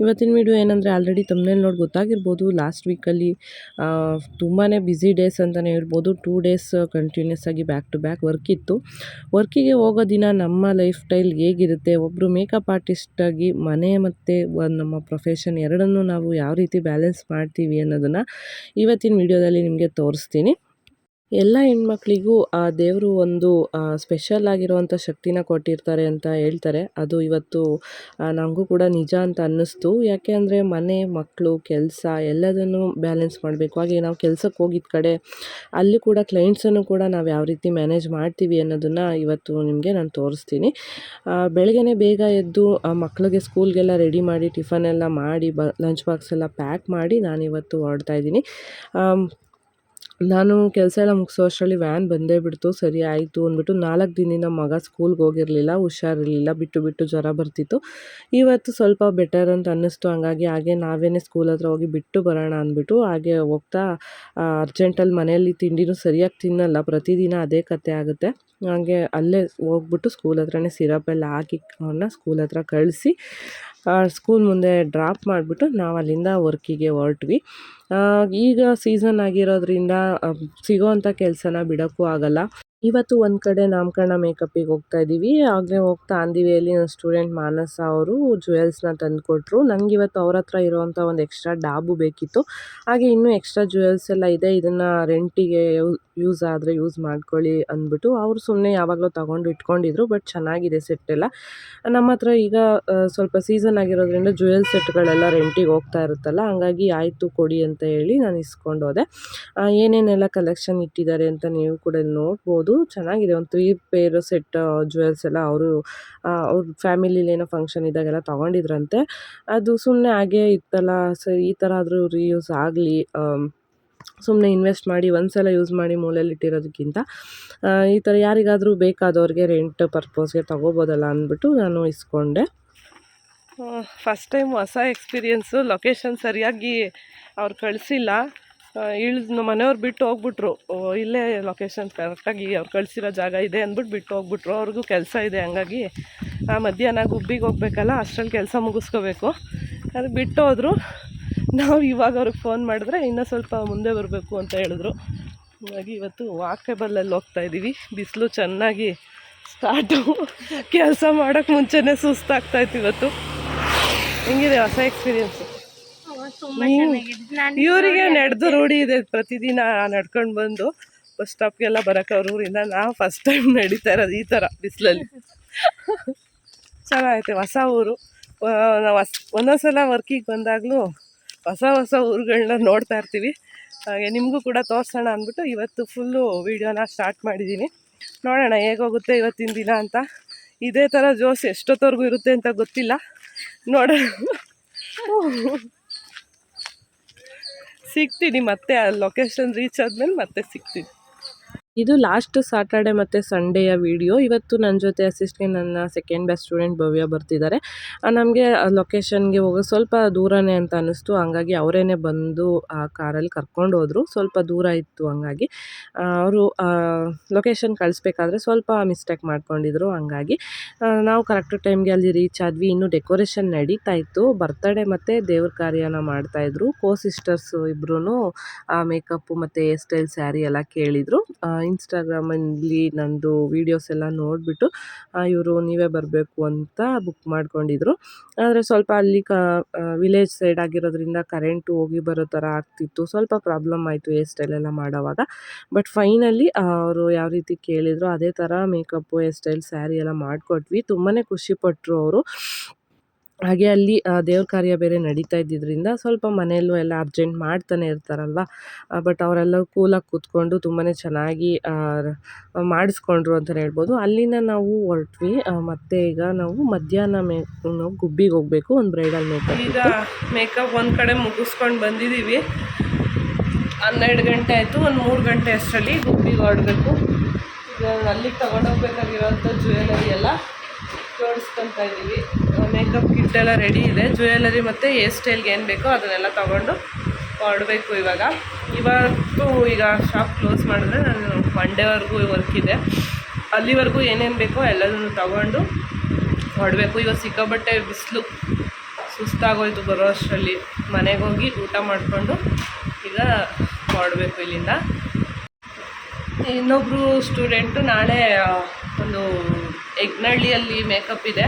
ಇವತ್ತಿನ ವೀಡಿಯೋ ಏನಂದರೆ ಆಲ್ರೆಡಿ ತಮ್ಮನೇಲಿ ನೋಡಿ ಗೊತ್ತಾಗಿರ್ಬೋದು. ಲಾಸ್ಟ್ ವೀಕಲ್ಲಿ ತುಂಬಾ ಬ್ಯುಸಿ ಡೇಸ್ ಅಂತಲೇ ಇರ್ಬೋದು ಟೂ ಡೇಸ್ ಕಂಟಿನ್ಯೂಸ್ ಆಗಿ ಬ್ಯಾಕ್ ಟು ಬ್ಯಾಕ್ ವರ್ಕ್ ಇತ್ತು. ವರ್ಕಿಗೆ ಹೋಗೋ ದಿನ ನಮ್ಮ ಲೈಫ್ ಸ್ಟೈಲ್ ಹೇಗಿರುತ್ತೆ ಒಬ್ಬರು ಮೇಕಪ್ ಆರ್ಟಿಸ್ಟಾಗಿ ಮನೆ ಮತ್ತು ನಮ್ಮ ಪ್ರೊಫೆಷನ್ ಎರಡನ್ನೂ ನಾವು ಯಾವ ರೀತಿ ಬ್ಯಾಲೆನ್ಸ್ ಮಾಡ್ತೀವಿ ಅನ್ನೋದನ್ನು ಇವತ್ತಿನ ವಿಡಿಯೋದಲ್ಲಿ ನಿಮಗೆ ತೋರಿಸ್ತೀನಿ. ಎಲ್ಲ ಹೆಣ್ಮಕ್ಳಿಗೂ ಆ ದೇವರು ಒಂದು ಸ್ಪೆಷಲ್ ಆಗಿರುವಂಥ ಶಕ್ತಿನ ಕೊಟ್ಟಿರ್ತಾರೆ ಅಂತ ಹೇಳ್ತಾರೆ. ಅದು ಇವತ್ತು ನನಗೂ ಕೂಡ ನಿಜ ಅಂತ ಅನ್ನಿಸ್ತು. ಯಾಕೆ ಅಂದರೆ ಮನೆ ಮಕ್ಕಳು ಕೆಲಸ ಎಲ್ಲದನ್ನು ಬ್ಯಾಲೆನ್ಸ್ ಮಾಡಬೇಕು. ಹಾಗೆ ನಾವು ಕೆಲ್ಸಕ್ಕೆ ಹೋಗಿದ್ದ ಕಡೆ ಅಲ್ಲಿ ಕೂಡ ಕ್ಲೈಂಟ್ಸನ್ನು ಕೂಡ ನಾವು ಯಾವ ರೀತಿ ಮ್ಯಾನೇಜ್ ಮಾಡ್ತೀವಿ ಅನ್ನೋದನ್ನು ಇವತ್ತು ನಿಮಗೆ ನಾನು ತೋರಿಸ್ತೀನಿ. ಬೆಳಗ್ಗೆ ಬೇಗ ಎದ್ದು ಮಕ್ಕಳಿಗೆ ಸ್ಕೂಲ್ಗೆಲ್ಲ ರೆಡಿ ಮಾಡಿ ಟಿಫನ್ ಎಲ್ಲ ಮಾಡಿ, ಬ ಲಂಚ್ ಬಾಕ್ಸ್ ಎಲ್ಲ ಪ್ಯಾಕ್ ಮಾಡಿ ನಾನಿವತ್ತು ಹೊರಡ್ತಾ ಇದ್ದೀನಿ. ನಾನು ಕೆಲಸ ಎಲ್ಲ ಮುಗಿಸೋ ಅಷ್ಟರಲ್ಲಿ ವ್ಯಾನ್ ಬಂದೇ ಬಿಡ್ತು, ಸರಿ ಆಯಿತು ಅಂದ್ಬಿಟ್ಟು ನಾಲ್ಕು ದಿನದಿಂದ ಮಗ ಸ್ಕೂಲ್ಗೆ ಹೋಗಿರಲಿಲ್ಲ, ಹುಷಾರಿರಲಿಲ್ಲ, ಬಿಟ್ಟು ಬಿಟ್ಟು ಜ್ವರ ಬರ್ತಿತ್ತು. ಇವತ್ತು ಸ್ವಲ್ಪ ಬೆಟರ್ ಅಂತ ಅನ್ನಿಸ್ತು, ಹಂಗಾಗಿ ಹಾಗೆ ನಾವೇ ಸ್ಕೂಲ್ ಹತ್ರ ಹೋಗಿ ಬಿಟ್ಟು ಬರೋಣ ಅಂದ್ಬಿಟ್ಟು ಹಾಗೆ ಹೋಗ್ತಾ ಅರ್ಜೆಂಟಲ್ಲಿ ಮನೆಯಲ್ಲಿ ತಿಂಡಿನೂ ಸರಿಯಾಗಿ ತಿನ್ನಲ್ಲ, ಪ್ರತಿದಿನ ಅದೇ ಕತೆ ಆಗುತ್ತೆ. ಹಾಗೆ ಅಲ್ಲೇ ಹೋಗ್ಬಿಟ್ಟು ಸ್ಕೂಲ್ ಹತ್ರನೇ ಸಿರಪ್ ಎಲ್ಲ ಹಾಕಿ ಅವ್ರನ್ನ ಸ್ಕೂಲ್ ಹತ್ರ ಕಳಿಸಿ ಸ್ಕೂಲ್ ಮುಂದೆ ಡ್ರಾಪ್ ಮಾಡಿಬಿಟ್ಟು ನಾವು ಅಲ್ಲಿಂದ ವರ್ಕಿಗೆ ಹೊರಟ್ವಿ. ಈಗ ಸೀಸನ್ ಆಗಿರೋದ್ರಿಂದ ಸಿಗೋವಂಥ ಕೆಲಸನ ಬಿಡೋಕ್ಕೂ ಆಗಲ್ಲ. ಇವತ್ತು ಒಂದು ಕಡೆ ನಾಮಕರಣ ಮೇಕಪ್ಪಿಗೆ ಹೋಗ್ತಾ ಇದ್ದೀವಿ ಆಗಲೇ ಹೋಗ್ತಾ ಅಂದಿವಿಯಲ್ಲಿ ನನ್ನ ಸ್ಟೂಡೆಂಟ್ ಮಾನಸ ಅವರು ಜುವೆಲ್ಸ್ನ ತಂದುಕೊಟ್ರು. ನನಗೆ ಇವತ್ತು ಅವ್ರ ಹತ್ರ ಇರೋವಂಥ ಒಂದು ಎಕ್ಸ್ಟ್ರಾ ಡಾಬು ಬೇಕಿತ್ತು. ಹಾಗೆ ಇನ್ನೂ ಎಕ್ಸ್ಟ್ರಾ ಜುವೆಲ್ಸ್ ಎಲ್ಲ ಇದೆ. ಇದನ್ನು ರೆಂಟಿಗೆ ಯೂಸ್ ಆದರೆ ಯೂಸ್ ಮಾಡ್ಕೊಳ್ಳಿ ಅಂದ್ಬಿಟ್ಟು ಅವರು ಸುಮ್ಮನೆ ಯಾವಾಗಲೂ ತೊಗೊಂಡು ಇಟ್ಕೊಂಡಿದ್ರು ಬಟ್ ಚೆನ್ನಾಗಿದೆ ಸೆಟ್ ಎಲ್ಲ. ನಮ್ಮ ಹತ್ರ ಈಗ ಸ್ವಲ್ಪ ಸೀಸನ್ ಆಗಿರೋದ್ರಿಂದ ಜುವೆಲ್ ಸೆಟ್ಗಳೆಲ್ಲ ರೆಂಟಿಗೆ ಹೋಗ್ತಾ ಇರುತ್ತಲ್ಲ, ಹಂಗಾಗಿ ಆಯಿತು ಕೊಡಿ ಅಂತ ಹೇಳಿ ನಾನು ಇಸ್ಕೊಂಡು ಹೋದೆ. ಏನೇನೆಲ್ಲ ಕಲೆಕ್ಷನ್ ಇಟ್ಟಿದ್ದಾರೆ ಅಂತ ನೀವು ಕೂಡ ನೋಡ್ಬೋದು. ಚೆನ್ನಾಗಿದೆ. ಒಂದು ತ್ರೀ ಪೇರ್ ಸೆಟ್ ಜುವೆಲ್ಸ್ ಎಲ್ಲ ಅವರು ಅವ್ರ ಫ್ಯಾಮಿಲಿಲಿ ಏನೋ ಫಂಕ್ಷನ್ ಇದ್ದಾಗೆಲ್ಲ ತೊಗೊಂಡಿದ್ರಂತೆ. ಅದು ಸುಮ್ಮನೆ ಹಾಗೇ ಇತ್ತಲ್ಲ, ಸರಿ, ಈ ಥರ ಆದರೂ ರೀಯೂಸ್ ಆಗಲಿ ಸುಮ್ಮನೆ ಇನ್ವೆಸ್ಟ್ ಮಾಡಿ ಒಂದು ಸಲ ಯೂಸ್ ಮಾಡಿ ಮೂಲೆಯಲ್ಲಿ ಇಟ್ಟಿರೋದಕ್ಕಿಂತ ಈ ಥರ ಯಾರಿಗಾದರೂ ಬೇಕಾದವ್ರಿಗೆ ರೆಂಟ್ ಪರ್ಪೋಸ್ಗೆ ತೊಗೋಬೋದಲ್ಲ ಅಂದ್ಬಿಟ್ಟು ನಾನು ಇಸ್ಕೊಂಡೆ. ಫಸ್ಟ್ ಟೈಮ್ ಹೊಸ ಎಕ್ಸ್ಪೀರಿಯೆನ್ಸು ಲೊಕೇಶನ್ ಸರಿಯಾಗಿ ಅವ್ರು ಕಳಿಸಿಲ್ಲ. ಇಳಿದು ಮನೆಯವ್ರು ಬಿಟ್ಟು ಹೋಗ್ಬಿಟ್ರು. ಇಲ್ಲೇ ಲೊಕೇಶನ್ ಕರೆಕ್ಟಾಗಿ ಅವ್ರು ಕಳಿಸಿರೋ ಜಾಗ ಇದೆ ಅಂದ್ಬಿಟ್ಟು ಬಿಟ್ಟು ಹೋಗ್ಬಿಟ್ರು. ಅವ್ರಿಗೂ ಕೆಲಸ ಇದೆ ಹಂಗಾಗಿ ಆ ಮಧ್ಯಾಹ್ನ ಗುಬ್ಬಿಗೆ ಹೋಗ್ಬೇಕಲ್ಲ, ಅಷ್ಟರಲ್ಲಿ ಕೆಲಸ ಮುಗಿಸ್ಕೋಬೇಕು. ಅದು ಬಿಟ್ಟು ಹೋದರು. ನಾವು ಇವಾಗ ಅವ್ರಿಗೆ ಫೋನ್ ಮಾಡಿದ್ರೆ ಇನ್ನೂ ಸ್ವಲ್ಪ ಮುಂದೆ ಬರಬೇಕು ಅಂತ ಹೇಳಿದ್ರು. ಹಾಗಾಗಿ ಇವತ್ತು ವಾಕೇಬಲಲ್ಲಿ ಹೋಗ್ತಾ ಇದ್ದೀವಿ ಬಿಸಿಲು ಚೆನ್ನಾಗಿ ಸ್ಟಾರ್ಟು ಕೆಲಸ ಮಾಡೋಕ್ಕೆ ಮುಂಚೆನೇ ಸುಸ್ತಾಗ್ತಾಯಿತ್ತು ಇವತ್ತು. ಹೆಂಗಿದೆ ಹೊಸ ಎಕ್ಸ್ಪೀರಿಯನ್ಸು ಇವರಿಗೆ ನಡೆದು ರೂಢಿ ಇದೆ. ಪ್ರತಿದಿನ ನಡ್ಕೊಂಡು ಬಂದು ಬಸ್ ಸ್ಟಾಪ್ಗೆಲ್ಲ ಬರೋಕೆ ಅವ್ರ ಊರಿಂದ ನಾವು ಫಸ್ಟ್ ಟೈಮ್ ನಡೀತಾ ಇರೋದು ಈ ಥರ ಬಿಸಿಲಲ್ಲಿ. ಚೆನ್ನಾಗೈತೆ. ಹೊಸ ಊರು. ನಾವು ಒಂದೊಂದು ಸಲ ವರ್ಕಿಗೆ ಬಂದಾಗಲೂ ಹೊಸ ಹೊಸ ಊರುಗಳನ್ನ ನೋಡ್ತಾ ಇರ್ತೀವಿ. ಹಾಗೆ ನಿಮಗೂ ಕೂಡ ತೋರಿಸೋಣ ಅಂದ್ಬಿಟ್ಟು ಇವತ್ತು ಫುಲ್ಲು ವೀಡಿಯೋನ ಸ್ಟಾರ್ಟ್ ಮಾಡಿದ್ದೀನಿ ನೋಡೋಣ ಹೇಗೋಗುತ್ತೆ ಇವತ್ತಿನ ದಿನ ಅಂತ. ಇದೇ ಥರ ಜೋಸ್ ಎಷ್ಟೊತ್ತವರೆಗೂ ಇರುತ್ತೆ ಅಂತ ಗೊತ್ತಿಲ್ಲ. ನೋಡೋಣ. ಸಿಗ್ತೀನಿ ಮತ್ತೆ ಆ ಲೊಕೇಶನ್ ರೀಚ್ ಆದಮೇಲೆ ಮತ್ತೆ ಸಿಗ್ತೀನಿ. ಇದು ಲಾಸ್ಟ್ ಸಾಟರ್ಡೆ ಮತ್ತು ಸಂಡೇಯ ವಿಡಿಯೋ ಇವತ್ತು ನನ್ನ ಜೊತೆ ಅಸಿಸ್ಟೆಂಟ್ ನನ್ನ ಸೆಕೆಂಡ್ ಬೆಸ್ಟ್ ಸ್ಟೂಡೆಂಟ್ ಭವ್ಯ ಬರ್ತಿದ್ದಾರೆ. ನಮಗೆ ಲೊಕೇಶನ್ಗೆ ಹೋಗೋ ಸ್ವಲ್ಪ ದೂರನೇ ಅಂತ ಅನ್ನಿಸ್ತು. ಹಂಗಾಗಿ ಅವರೇ ಬಂದು ಆ ಕಾರಲ್ಲಿ ಕರ್ಕೊಂಡು ಹೋದರು. ಸ್ವಲ್ಪ ದೂರ ಇತ್ತು ಹಂಗಾಗಿ. ಅವರು ಲೊಕೇಶನ್ ಕಳಿಸ್ಬೇಕಾದ್ರೆ ಸ್ವಲ್ಪ ಮಿಸ್ಟೇಕ್ ಮಾಡ್ಕೊಂಡಿದ್ರು ಹಂಗಾಗಿ. ನಾವು ಕರೆಕ್ಟ್ ಟೈಮ್ಗೆ ಅಲ್ಲಿ ರೀಚ್ ಆದ್ವಿ. ಇನ್ನು ಡೆಕೋರೇಷನ್ ನಡೀತಾ ಇತ್ತು. ಬರ್ತಡೇ ಮತ್ತು ದೇವ್ರ ಕಾರ್ಯನ ಮಾಡ್ತಾಯಿದ್ರು ಕೋ ಸಿಸ್ಟರ್ಸು ಇಬ್ಬರೂ ಮೇಕಪ್ಪು ಮತ್ತು ಹೇರ್ ಸ್ಟೈಲ್ ಸ್ಯಾರಿ ಎಲ್ಲ ಕೇಳಿದರು. ಇನ್ಸ್ಟಾಗ್ರಾಮಲ್ಲಿ ನಂದು ವೀಡಿಯೋಸ್ ಎಲ್ಲ ನೋಡಿಬಿಟ್ಟು ಇವರು ನೀವೇ ಬರಬೇಕು ಅಂತ ಬುಕ್ ಮಾಡ್ಕೊಂಡಿದ್ರು. ಆದರೆ ಸ್ವಲ್ಪ ಅಲ್ಲಿ ಕ ವಿಲೇಜ್ ಸೈಡ್ ಆಗಿರೋದ್ರಿಂದ ಕರೆಂಟು ಹೋಗಿ ಬರೋ ಥರ ಆಗ್ತಿತ್ತು. ಸ್ವಲ್ಪ ಪ್ರಾಬ್ಲಮ್ ಆಯಿತು ಹೇರ್ ಸ್ಟೈಲ್ ಎಲ್ಲ ಮಾಡೋವಾಗ. ಬಟ್ ಫೈನಲಿ ಅವರು ಯಾವ ರೀತಿ ಕೇಳಿದ್ರು, ಅದೇ ಥರ ಮೇಕಪ್ಪು ಹೇರ್ ಸ್ಟೈಲ್ ಸ್ಯಾರಿ ಎಲ್ಲ ಮಾಡಿಕೊಟ್ವಿ. ತುಂಬಾ ಖುಷಿಪಟ್ಟರು ಅವರು. ಹಾಗೆ ಅಲ್ಲಿ ದೇವ್ರ ಕಾರ್ಯ ಬೇರೆ ನಡೀತಾ ಇದ್ದಿದ್ದರಿಂದ ಸ್ವಲ್ಪ ಮನೆಯಲ್ಲೂ ಎಲ್ಲ ಅರ್ಜೆಂಟ್ ಮಾಡ್ತಾನೆ ಇರ್ತಾರಲ್ವ? ಬಟ್ ಅವರೆಲ್ಲ ಕೂಲಾಗಿ ಕೂತ್ಕೊಂಡು ತುಂಬಾ ಚೆನ್ನಾಗಿ ಮಾಡಿಸ್ಕೊಂಡ್ರು ಅಂತಲೇ ಹೇಳ್ಬೋದು. ಅಲ್ಲಿಂದ ನಾವು ಹೊರಟ್ವಿ. ಮತ್ತು ಈಗ ನಾವು ಮಧ್ಯಾಹ್ನ ಮೇ ನಾವು ಗುಬ್ಬಿಗೆ ಹೋಗಬೇಕು ಒಂದು ಬ್ರೈಡಲ್ ಮೇಕಪ್ ಈಗ ಮೇಕಪ್ ಒಂದು ಕಡೆ ಮುಗಿಸ್ಕೊಂಡು ಬಂದಿದ್ದೀವಿ ಹನ್ನೆರಡು ಗಂಟೆ ಆಯಿತು ಒಂದು ಮೂರು ಗಂಟೆ ಅಷ್ಟರಲ್ಲಿ ಗುಬ್ಬಿಗೆ ಹೊರಡಬೇಕು. ಈಗ ಅಲ್ಲಿಗೆ ತೊಗೊಂಡೋಗ್ಬೇಕಾಗಿರೋಂಥ ಜ್ಯುವೆಲರಿ ಎಲ್ಲ ಜೋಡಿಸ್ಕೊತಾ ಇದ್ದೀವಿ. ಮೇಕಪ್ ಕಿಟ್ ಎಲ್ಲ ರೆಡಿ ಇದೆ. ಜ್ಯುವೆಲರಿ ಮತ್ತು ಹೇರ್ ಸ್ಟೈಲ್ಗೆ ಏನು ಬೇಕೋ ಅದನ್ನೆಲ್ಲ ತೊಗೊಂಡು ಹೊರಡಬೇಕು ಇವಾಗ. ಇವತ್ತು ಈಗ ಶಾಪ್ ಕ್ಲೋಸ್ ಮಾಡಿದ್ರೆ ನಾನು ಒನ್ ಡೇವರೆಗೂ ವರ್ಕ್ ಇದೆ. ಅಲ್ಲಿವರೆಗೂ ಏನೇನು ಬೇಕೋ ಎಲ್ಲದನ್ನು ತಗೊಂಡು ಹೊರಡಬೇಕು ಇವಾಗ ಸಿಕ್ಕಾಬಟ್ಟೆ ಬಿಸಿಲು ಸುಸ್ತಾಗೋಯ್ತು ಬರೋ ಅಷ್ಟರಲ್ಲಿ ಮನೆಗೆ ಹೋಗಿ ಊಟ ಮಾಡಿಕೊಂಡು ಈಗ ಹೊರಡಬೇಕು ಇಲ್ಲಿಂದ. ಇನ್ನೊಬ್ಬರು ಸ್ಟೂಡೆಂಟು ನಾಳೆ ಒಂದು ಯಗ್ನಹಳ್ಳಿಯಲ್ಲಿ ಮೇಕಪ್ ಇದೆ.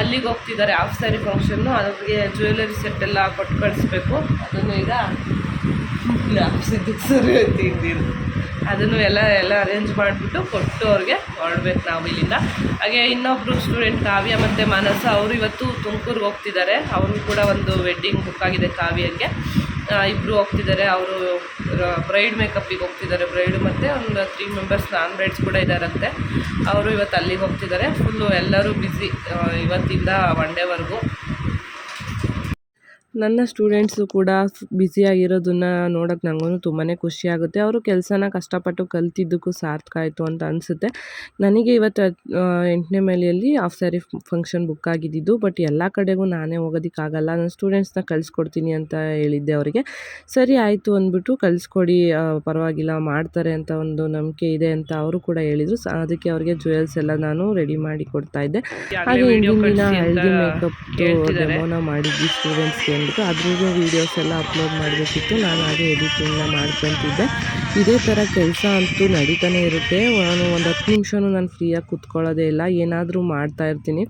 ಅಲ್ಲಿಗೆ ಹೋಗ್ತಿದ್ದಾರೆ ಆಫ್ ಸ್ಯಾರಿ ಫಂಕ್ಷನ್ನು ಅದಕ್ಕೆ ಜ್ಯುವೆಲರಿ ಸೆಟ್ ಎಲ್ಲ ಕೊಟ್ಟು ಕಳಿಸ್ಬೇಕು. ಅದನ್ನು ಈಗ ಜ್ಞಾಪಿಸಿದ್ದಕ್ಕೆ ಸರಿ ಹಿಂದಿರು. ಅದನ್ನು ಎಲ್ಲ ಎಲ್ಲ ಅರೇಂಜ್ ಮಾಡಿಬಿಟ್ಟು ಕೊಟ್ಟು ಅವ್ರಿಗೆ ಹೊರಡ್ಬೇಕು ನಾವು ಇಲ್ಲಿಂದ. ಹಾಗೆ ಇನ್ನೊಬ್ಬರು ಸ್ಟೂಡೆಂಟ್ ಕಾವ್ಯ ಮತ್ತು ಮಾನಸ ಅವರು ಇವತ್ತು ತುಮಕೂರಿಗೆ ಹೋಗ್ತಿದ್ದಾರೆ. ಅವ್ರಿಗೂ ಕೂಡ ಒಂದು ವೆಡ್ಡಿಂಗ್ ಬುಕ್ ಆಗಿದೆ ಕಾವ್ಯಗೆ ಇಬ್ಬರು ಹೋಗ್ತಿದ್ದಾರೆ, ಅವರು ಬ್ರೈಡ್ ಮೇಕಪ್ಪಿಗೆ ಹೋಗ್ತಿದ್ದಾರೆ ಬ್ರೈಡ್ ಮತ್ತು ಒಂದು ತ್ರೀ ಮೆಂಬರ್ಸ್ ನಾನ್ ಬ್ರೈಡ್ಸ್ ಕೂಡ ಇದ್ದಾರಂತೆ ಅವರು ಇವತ್ತು ಅಲ್ಲಿಗೆ ಹೋಗ್ತಿದ್ದಾರೆ. ಫುಲ್ಲು ಎಲ್ಲರೂ ಬ್ಯುಸಿ ಇವತ್ತಿಂದ ಒನ್ ಡೇವರೆಗೂ ನನ್ನ ಸ್ಟೂಡೆಂಟ್ಸು ಕೂಡ ಬ್ಯುಸಿಯಾಗಿರೋದನ್ನ ನೋಡೋಕೆ ನನಗೂ ತುಂಬಾ ಖುಷಿ ಆಗುತ್ತೆ. ಅವರು ಕೆಲಸನ ಕಷ್ಟಪಟ್ಟು ಕಲ್ತಿದ್ದಕ್ಕೂ ಸಾರ್ಥಕ ಆಯಿತು ಅಂತ ಅನಿಸುತ್ತೆ. ನನಗೆ ಇವತ್ತು ಎಂಟನೇ ಮೇಲೆಯಲ್ಲಿ ಆಫ್ ಸ್ಯಾರಿ ಫಂಕ್ಷನ್ ಬುಕ್ ಆಗಿದ್ದಿದ್ದು ಬಟ್ ಎಲ್ಲ ಕಡೆಗೂ ನಾನೇ ಹೋಗೋದಕ್ಕಾಗಲ್ಲ. ನನ್ನ ಸ್ಟೂಡೆಂಟ್ಸ್ನ ಕಳಿಸ್ಕೊಡ್ತೀನಿ ಅಂತ ಹೇಳಿದ್ದೆ ಅವರಿಗೆ. ಸರಿ ಆಯಿತು ಅಂದ್ಬಿಟ್ಟು ಕಳಿಸ್ಕೊಡಿ ಪರವಾಗಿಲ್ಲ ಮಾಡ್ತಾರೆ ಅಂತ ಒಂದು ನಂಬಿಕೆ ಇದೆ ಅಂತ ಅವರು ಕೂಡ ಹೇಳಿದರು. ಅದಕ್ಕೆ ಅವರಿಗೆ ಜ್ಯುವೆಲ್ಸ್ ಎಲ್ಲ ನಾನು ರೆಡಿ ಮಾಡಿ ಕೊಡ್ತಾ ಇದ್ದೆ. ಹಾಗೆ ಹಿಂದಿನ ದಿನ ಹಳದಿ ಮೇಕಪ್ ಡೆಮೋನ ಮಾಡಿದ್ವಿ ಸ್ಟೂಡೆಂಟ್ಸ್ಗೆ ಅಂದ್ಬಿಟ್ಟು ಅದ್ರದ್ದು ವೀಡಿಯೋಸ್ ಎಲ್ಲ ಅಪ್ಲೋಡ್ ಮಾಡಬೇಕಿತ್ತು. ನಾನು ಹಾಗೆ ಎಡಿಟಿಂಗ್ನ ಮಾಡ್ಕೊತಿದ್ದೆ. ಇದೇ ಥರ ಕೆಲಸ ಅಂತೂ ನಡೀತಾನೆ ಇರುತ್ತೆ. ನಾನು ಒಂದು ಹತ್ತು ನಿಮಿಷನೂ ನಾನು ಫ್ರೀಯಾಗಿ ಕೂತ್ಕೊಳ್ಳೋದೇ ಇಲ್ಲ. ಏನಾದರೂ ಮಾಡ್ತಾ ಇರ್ತೀನಿ.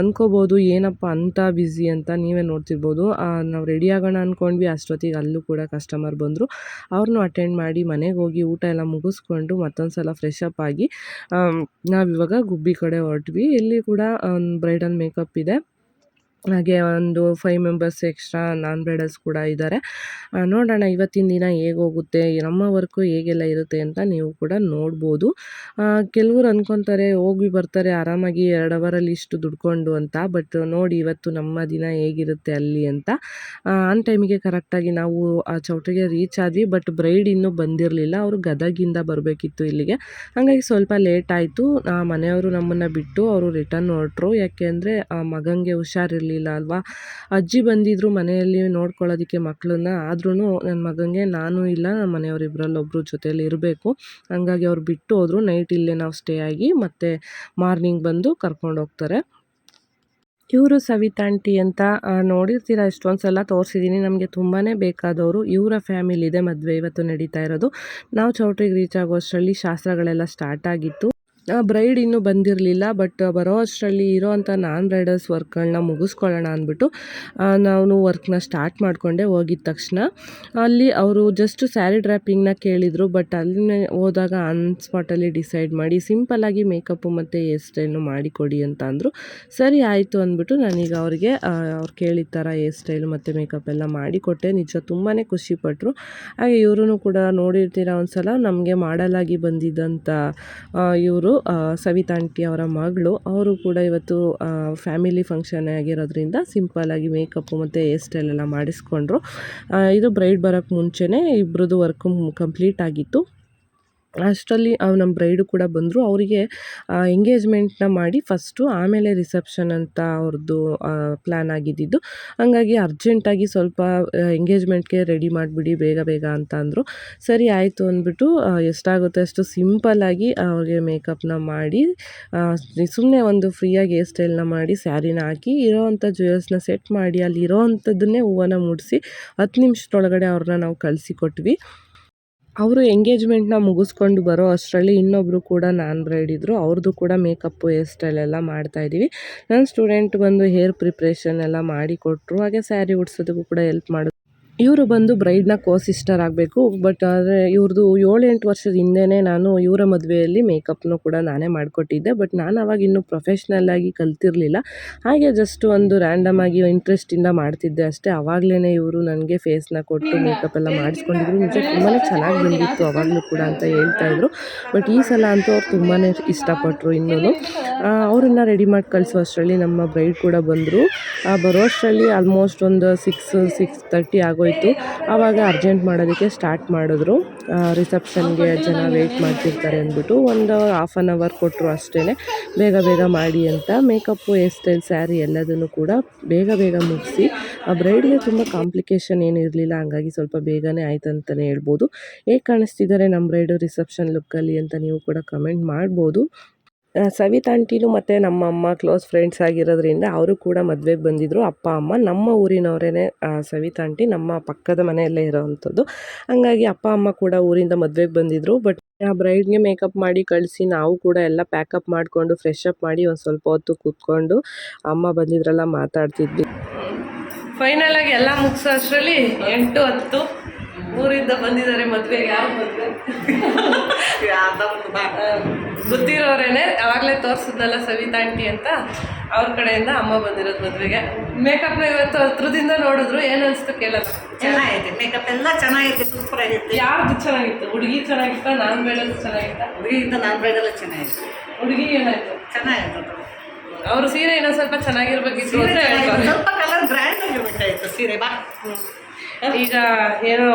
ಅಂದ್ಕೋಬೋದು ಅನ್ಕೋಬೋದು ಏನಪ್ಪ ಅಂತ ಬ್ಯುಸಿ ಅಂತ ನೀವೇ ನೋಡ್ತಿರ್ಬೋದು. ನಾವು ರೆಡಿ ಆಗೋಣ ಅಂದ್ಕೊಂಡ್ವಿ ಅಷ್ಟೊತ್ತಿಗೆ ಅಲ್ಲೂ ಕೂಡ ಕಸ್ಟಮರ್ ಬಂದರು. ಅವ್ರನ್ನೂ ಅಟೆಂಡ್ ಮಾಡಿ ಮನೆಗೆ ಹೋಗಿ ಊಟ ಎಲ್ಲ ಮುಗಿಸ್ಕೊಂಡು ಮತ್ತೊಂದು ಸಲ ಫ್ರೆಶ್ ಅಪ್ ಆಗಿ ನಾವಿವಾಗ ಗುಬ್ಬಿ ಕಡೆ ಹೊರಟ್ವಿ. ಇಲ್ಲಿ ಕೂಡ ಬ್ರೈಡಲ್ ಮೇಕಪ್ ಇದೆ. ಹಾಗೆ ಒಂದು five members extra non brides ಕೂಡ ಇದ್ದಾರೆ ನೋಡೋಣ ಇವತ್ತಿನ ದಿನ ಹೇಗೆ ಹೋಗುತ್ತೆ, ನಮ್ಮ ವರ್ಕು ಹೇಗೆಲ್ಲ ಇರುತ್ತೆ ಅಂತ ನೀವು ಕೂಡ ನೋಡ್ಬೋದು. ಕೆಲವರು ಅಂದ್ಕೊತಾರೆ ಹೋಗಿ ಬರ್ತಾರೆ ಆರಾಮಾಗಿ ಎರಡು ಅವರಲ್ಲಿ ಇಷ್ಟು ದುಡ್ಕೊಂಡು ಅಂತ ಬಟ್ ನೋಡಿ ಇವತ್ತು ನಮ್ಮ ದಿನ ಹೇಗಿರುತ್ತೆ ಅಲ್ಲಿ ಅಂತ. ಆನ್ ಟೈಮಿಗೆ ಕರೆಕ್ಟಾಗಿ ನಾವು ಆ ಚೌಟ್ರಿಗೆ ರೀಚ್ ಆದ್ವಿ ಬಟ್ ಬ್ರೈಡ್ ಇನ್ನೂ ಬಂದಿರಲಿಲ್ಲ, ಅವರು ಗದಗಿಂದ ಬರಬೇಕಿತ್ತು ಇಲ್ಲಿಗೆ. ಹಾಗಾಗಿ ಸ್ವಲ್ಪ ಲೇಟ್ ಆಯಿತು. ಮನೆಯವರು ನಮ್ಮನ್ನು ಬಿಟ್ಟು ಅವರು ರಿಟರ್ನ್ ಹೊರಟ್ರು. ಯಾಕೆ ಅಂದರೆ ಮಗಂಗೆ ಹುಷಾರಿರಲಿಲ್ಲ. ಅಲ್ವಾ? ಅಜ್ಜಿ ಬಂದಿದ್ರು ಮನೆಯಲ್ಲಿ ನೋಡ್ಕೊಳ್ಳೋದಕ್ಕೆ ಮಕ್ಕಳನ್ನ ಆದ್ರೂ ನನ್ನ ಮಗನಿಗೆ ನಾನು ಇಲ್ಲ ನಮ್ಮ ಮನೆಯವರಿಬ್ಬರಲ್ಲಿ ಒಬ್ಬರು ಜೊತೆಯಲ್ಲಿ ಇರಬೇಕು. ಹಂಗಾಗಿ ಅವ್ರು ಬಿಟ್ಟು ಹೋದರು ನೈಟ್ ಇಲ್ಲೇ ನಾವು ಸ್ಟೇ ಆಗಿ ಮತ್ತೆ ಮಾರ್ನಿಂಗ್ ಬಂದು ಕರ್ಕೊಂಡು ಹೋಗ್ತಾರೆ. ಇವರು ಸವಿತಾಂಟಿ ಅಂತ ಆ, ನೋಡಿರ್ತೀರ ಎಷ್ಟೊಂದು ಸಲ ತೋರಿಸಿದ್ದೀನಿ ನಮಗೆ ತುಂಬಾ ಬೇಕಾದವರು. ಇವರ ಫ್ಯಾಮಿಲಿ ಇದೆ ಮದುವೆ. ಇವತ್ತು ನಡೀತಾ ಇರೋದು. ನಾವು ಚೌಟ್ರಿಗೆ ರೀಚ್ ಆಗೋಷ್ಟರಲ್ಲಿ ಶಾಸ್ತ್ರಗಳೆಲ್ಲ ಸ್ಟಾರ್ಟ್ ಆಗಿತ್ತು. ಬ್ರೈಡ್ ಇನ್ನೂ ಬಂದಿರಲಿಲ್ಲ ಬಟ್ ಬರೋ ಅಷ್ಟರಲ್ಲಿ ಇರೋವಂಥ ನಾನ್ ಬ್ರೈಡಲ್ಸ್ ವರ್ಕ್ಗಳನ್ನ ಮುಗಿಸ್ಕೊಳ್ಳೋಣ ಅಂದ್ಬಿಟ್ಟು ನಾನು ವರ್ಕ್ನ ಸ್ಟಾರ್ಟ್ ಮಾಡಿಕೊಂಡೆ ಹೋಗಿದ ತಕ್ಷಣ. ಅಲ್ಲಿ ಅವರು ಜಸ್ಟ್ ಸ್ಯಾರಿ ಡ್ರ್ಯಾಪಿಂಗ್ನ ಕೇಳಿದರು ಬಟ್ ಅಲ್ಲಿ ಹೋದಾಗ ಆನ್ ಸ್ಪಾಟಲ್ಲಿ ಡಿಸೈಡ್ ಮಾಡಿ ಸಿಂಪಲ್ಲಾಗಿ ಮೇಕಪ್ಪು ಮತ್ತು ಹೇರ್ ಸ್ಟೈಲ್ನು ಮಾಡಿಕೊಡಿ ಅಂತ ಅಂದರು. ಸರಿ, ಆಯಿತು ಅಂದ್ಬಿಟ್ಟು ನಾನೀಗ ಅವ್ರಿಗೆ ಅವ್ರು ಕೇಳಿದ ಥರ ಹೇರ್ ಸ್ಟೈಲು ಮತ್ತು ಮೇಕಪ್ ಎಲ್ಲ ಮಾಡಿಕೊಟ್ಟೆ. ನಿಜ ತುಂಬಾ ಖುಷಿಪಟ್ಟರು ಹಾಗೆ ಇವರು ಕೂಡ ನೋಡಿರ್ತೀರ ಒಂದು ಸಲ ನಮಗೆ ಮಾಡಲಾಗಿ ಬಂದಿದ್ದಂಥ ಇವರು. ಸವಿತಾಂಟಿ ಅವರ ಮಗಳು, ಅವರು ಕೂಡ ಇವತ್ತು ಫ್ಯಾಮಿಲಿ ಫಂಕ್ಷನ್ ಆಗಿರೋದ್ರಿಂದ ಸಿಂಪಲ್ಲಾಗಿ ಮೇಕಪ್ ಮತ್ತು ಹೇರ್ ಸ್ಟೈಲ್ ಎಲ್ಲ ಮಾಡಿಸ್ಕೊಂಡ್ರು. ಇದು ಬ್ರೈಡ್ ಬರೋಕ್ಕೆ ಮುಂಚೆನೇ ಇಬ್ಬರದ್ದು ವರ್ಕು ಕಂಪ್ಲೀಟ್ ಆಗಿತ್ತು. ಅಷ್ಟರಲ್ಲಿ ನಮ್ಮ ಬ್ರೈಡು ಕೂಡ ಬಂದರು. ಅವರಿಗೆ ಎಂಗೇಜ್ಮೆಂಟ್ನ ಮಾಡಿ ಫಸ್ಟು ಆಮೇಲೆ ರಿಸೆಪ್ಷನ್ ಅಂತ ಅವ್ರದ್ದು ಪ್ಲ್ಯಾನ್ ಆಗಿದ್ದಿದ್ದು. ಹಂಗಾಗಿ ಅರ್ಜೆಂಟಾಗಿ ಸ್ವಲ್ಪ ಎಂಗೇಜ್ಮೆಂಟ್ಗೆ ರೆಡಿ ಮಾಡಿಬಿಡಿ, ಬೇಗ ಬೇಗ ಅಂತ ಅಂದರು. ಸರಿ ಆಯಿತು ಅಂದ್ಬಿಟ್ಟು ಎಷ್ಟಾಗುತ್ತೆ ಅಷ್ಟು ಸಿಂಪಲ್ಲಾಗಿ ಅವ್ರಿಗೆ ಮೇಕಪ್ನ ಮಾಡಿ ಸುಮ್ಮನೆ ಒಂದು ಫ್ರೀಯಾಗಿ ಹೇರ್ ಸ್ಟೈಲ್ನ ಮಾಡಿ ಸ್ಯಾರಿನ ಹಾಕಿ, ಇರೋವಂಥ ಜ್ಯುವೆಲ್ಸ್ನ ಸೆಟ್ ಮಾಡಿ, ಅಲ್ಲಿ ಇರೋವಂಥದ್ದನ್ನೇ ಹೂವನ್ನ ಮುಡಿಸಿ ಹತ್ತು ನಿಮಿಷದೊಳಗಡೆ ಅವ್ರನ್ನ ನಾವು ಕಳಿಸಿಕೊಟ್ವಿ ಅವರು ಎಂಗೇಜ್ಮೆಂಟ್ನ ಮುಗಿಸ್ಕೊಂಡು ಬರೋ ಅಷ್ಟರಲ್ಲಿ ಇನ್ನೊಬ್ಬರು ಕೂಡ ನಾನ್ ಬ್ರೈಡ್ ಇದ್ದರು ಅವ್ರದ್ದು ಕೂಡ ಮೇಕಪ್ಪು ಹೇರ್ ಸ್ಟೈಲ್ ಎಲ್ಲ ಮಾಡ್ತಾಯಿದ್ದೀವಿ ನನ್ನ ಸ್ಟೂಡೆಂಟ್ ಬಂದು ಹೇರ್ ಪ್ರಿಪ್ರೇಷನ್ ಎಲ್ಲ ಮಾಡಿಕೊಟ್ರು ಹಾಗೆ ಸ್ಯಾರಿ ಉಡ್ಸೋದಕ್ಕೂ ಕೂಡ ಹೆಲ್ಪ್ ಮಾಡಿದ್ರು ಇವರು ಬಂದು ಬ್ರೈಡ್ನ ಕೋ ಸಿಸ್ಟರ್ ಆಗಬೇಕು. ಬಟ್ ಆದರೆ ಇವ್ರದ್ದು ಏಳು ಎಂಟು ವರ್ಷದ ಹಿಂದೆನೇ ನಾನು ಇವರ ಮದುವೆಯಲ್ಲಿ ಮೇಕಪ್ನು ಕೂಡ ನಾನೇ ಮಾಡಿಕೊಟ್ಟಿದ್ದೆ. ಬಟ್ ನಾನು ಅವಾಗ ಇನ್ನೂ ಪ್ರೊಫೆಷ್ನಲ್ ಆಗಿ ಕಲ್ತಿರಲಿಲ್ಲ. ಹಾಗೆ ಜಸ್ಟ್ ಒಂದು ರ್ಯಾಂಡಮ್ ಆಗಿ ಇಂಟ್ರೆಸ್ಟಿಂದ ಮಾಡ್ತಿದ್ದೆ ಅಷ್ಟೇ. ಆವಾಗಲೇ ಇವರು ನನಗೆ ಫೇಸ್ನ ಕೊಟ್ಟು ಮೇಕಪ್ ಎಲ್ಲ ಮಾಡಿಸ್ಕೊಂಡಿದ್ರು. ನಿಜ ತುಂಬಾ ಚೆನ್ನಾಗಿ ಬಂದಿತ್ತು ಅವಾಗಲೂ ಕೂಡ ಅಂತ ಹೇಳ್ತಾಯಿದ್ರು ಬಟ್ ಈ ಸಲ ಅಂತೂ ಅವ್ರು ತುಂಬಾ ಇಷ್ಟಪಟ್ಟರು ಇನ್ನೂ ಅವರನ್ನು ರೆಡಿ ಮಾಡಿ ಕಳಿಸೋ ಅಷ್ಟರಲ್ಲಿ ನಮ್ಮ ಬ್ರೈಡ್ ಕೂಡ ಬಂದರು. ಬರೋ ಅಷ್ಟರಲ್ಲಿ ಆಲ್ಮೋಸ್ಟ್ ಒಂದು ಸಿಕ್ಸ್ ಸಿಕ್ಸ್ ತರ್ಟಿ ಆಗೋ ಆಗೋಯ್ತು ಆವಾಗ ಅರ್ಜೆಂಟ್ ಮಾಡೋದಕ್ಕೆ ಸ್ಟಾರ್ಟ್ ಮಾಡಿದ್ರು. ರಿಸೆಪ್ಷನ್ಗೆ ಜನ ವೆಯ್ಟ್ ಮಾಡ್ತಿರ್ತಾರೆ ಅಂದ್ಬಿಟ್ಟು ಒಂದು ಹಾಫ್ ಆನ್ ಅವರ್ ಕೊಟ್ಟರು ಅಷ್ಟೇ ಬೇಗ ಬೇಗ ಮಾಡಿ ಅಂತ ಮೇಕಪ್ಪು ಹೇರ್ ಸ್ಟೈಲ್ ಸ್ಯಾರಿ ಎಲ್ಲದನ್ನು ಕೂಡ ಬೇಗ ಬೇಗ ಮುಗಿಸಿ, ಆ ಬ್ರೈಡ್ಗೆ ತುಂಬ ಕಾಂಪ್ಲಿಕೇಶನ್ ಏನಿರಲಿಲ್ಲ ಹಂಗಾಗಿ ಸ್ವಲ್ಪ ಬೇಗನೆ ಆಯ್ತು ಅಂತಲೇ ಹೇಳ್ಬೋದು. ಹೇಗೆ ಕಾಣಿಸ್ತಿದ್ದಾರೆ ನಮ್ಮ ಬ್ರೈಡು ರಿಸೆಪ್ಷನ್ ಲುಕ್ಕಲ್ಲಿ ಅಂತ ನೀವು ಕೂಡ ಕಮೆಂಟ್ ಮಾಡ್ಬೋದು. ಸವಿತಾ ಆಂಟಿನೂ ಮತ್ತು ನಮ್ಮ ಅಮ್ಮ ಕ್ಲೋಸ್ ಫ್ರೆಂಡ್ಸ್ ಆಗಿರೋದ್ರಿಂದ ಅವರು ಕೂಡ ಮದುವೆಗೆ ಬಂದಿದ್ದರು ಅಪ್ಪ, ಅಮ್ಮ, ನಮ್ಮ ಊರಿನವರೇ ಸವಿತಾ ಆಂಟಿ ನಮ್ಮ ಪಕ್ಕದ ಮನೆಯಲ್ಲೇ ಇರೋವಂಥದ್ದು. ಹಂಗಾಗಿ ಅಪ್ಪ, ಅಮ್ಮ ಕೂಡ ಊರಿಂದ ಮದುವೆಗೆ ಬಂದಿದ್ದರು ಬಟ್ ಆ ಬ್ರೈಡ್ಗೆ ಮೇಕಪ್ ಮಾಡಿ ಕಳಿಸಿ ನಾವು ಕೂಡ ಎಲ್ಲ ಪ್ಯಾಕಪ್ ಮಾಡಿಕೊಂಡು ಫ್ರೆಶ್ ಅಪ್ ಮಾಡಿ ಒಂದು ಸ್ವಲ್ಪ ಹೊತ್ತು ಕೂತ್ಕೊಂಡು ಅಮ್ಮ ಬಂದಿದ್ರೆಲ್ಲ ಮಾತಾಡ್ತಿದ್ವಿ. ಫೈನಲಾಗಿ ಎಲ್ಲ ಮುಗಿಸೋ ಅಷ್ಟರಲ್ಲಿ ಎಂಟು ಹತ್ತು ಊರಿಂದ ಬಂದಿದ್ದಾರೆ ಮದುವೆಗೆ ಯಾವ ಮದುವೆ? ಗೊತ್ತಿರೋರೇನೆ ಅವಾಗಲೇ ತೋರಿಸಿದ್ನಲ್ಲ ಸವಿತಾ ಆಂಟಿ ಅಂತ ಅವ್ರ ಕಡೆಯಿಂದ ಅಮ್ಮ ಬಂದಿರೋದು ಮದುವೆಗೆ. ಮೇಕಪ್ನ ಇವತ್ತು ಹತ್ರದಿಂದ ನೋಡಿದ್ರು ಏನು ಅನಿಸ್ತು ಕೇಳ ಚೆನ್ನಾಗಿದೆ ಮೇಕಪ್ ಎಲ್ಲ ಚೆನ್ನಾಗಿತ್ತು ಸೂಪರ್ ಆಗಿತ್ತು ಯಾರ್ದು ಚೆನ್ನಾಗಿತ್ತು? ಹುಡುಗಿ ಚೆನ್ನಾಗಿತ್ತ ನಾನು ಬೇಡೋದು ಚೆನ್ನಾಗಿತ್ತ? ಹುಡುಗಿಯಿಂದ ನಾನು ಬೇಡಲ್ಲ ಚೆನ್ನಾಗಿತ್ತು ಹುಡುಗಿ ಏನಾಯ್ತು? ಚೆನ್ನಾಗಿತ್ತು ಅವ್ರ ಸೀರೆ ಏನೋ ಸ್ವಲ್ಪ ಚೆನ್ನಾಗಿರ್ಬೇಕಿತ್ತು. ಸ್ವಲ್ಪ ಕಲರ್ ಗ್ರ್ಯಾಂಡ್ ಆಗಿರ್ಬೇಕಾಯ್ತು ಸೀರೆ ಬಾ. ಈಗ ಏನು